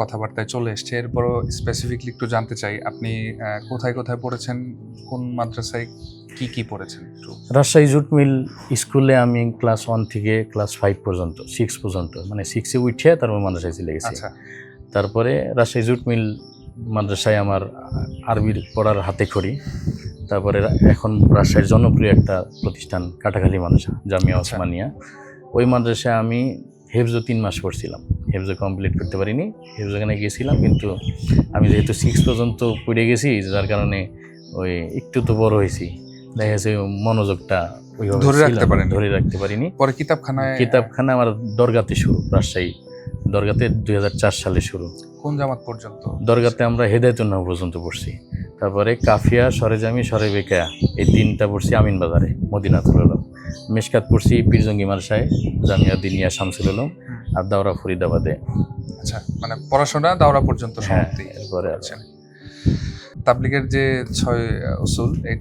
কথাবার্তায় চলে এসছে। এরপরও স্পেসিফিকলি একটু জানতে চাই আপনি কোথায় কোথায় পড়েছেন? কোন মাদ্রাসায় কি কি পড়েছেন একটু? রাজশাহী জুট মিল স্কুলে আমি ক্লাস ওয়ান থেকে ক্লাস ফাইভ পর্যন্ত সিক্স পর্যন্ত মানে সিক্সে উঠে তারপর মাদ্রাসায় চলে গেছি। আচ্ছা। তারপরে রাজশাহী জুট মিল মাদ্রাসায় আমার আরবির পড়ার হাতে খড়ি। তারপরে এখন রাজশাহীর জনপ্রিয় একটা প্রতিষ্ঠান কাটাখালী মাদ্রাসা জামিয়া আচ্ছা। ওসমানিয়া। ওই মাদ্রাসায় আমি হেফজো তিন মাস পড়ছিলাম। হেফজো কমপ্লিট করতে পারিনি। হেফজোখানে গিয়েছিলাম কিন্তু আমি যেহেতু সিক্স পর্যন্ত পড়ে গেছি যার কারণে ওই একটু তো বড় হয়েছি। দেখা যাচ্ছে মনোযোগটা ওইভাবে ধরে রাখতে ধরে রাখতে পারিনি। পরে কিতাবখানায় কিতাবখানা আমার দরগাতে শুরু রাজশাহী। দরগাতে দুই হাজার চার সালে শুরু। কোন জামাত পর্যন্ত? দরগাতে আমরা হেদায়তুন্নাহ পর্যন্ত পড়ছি। তারপরে কাফিয়া সরেজামি সরে বেকা এই তিনটা পড়ছি আমিন বাজারে মদিনাতুল আলম। মেশকাত পড়ছি পীরজঙ্গি মালসায় জামিয়া দিনিয়া শামসুল আলম। আর দাওরা ফরিদাবাদে। আচ্ছা মানে পড়াশোনা দাওরা পর্যন্ত হ্যাঁ সমাপ্তি এরপরে আছেন তাবলিগের যে ছয় উসুল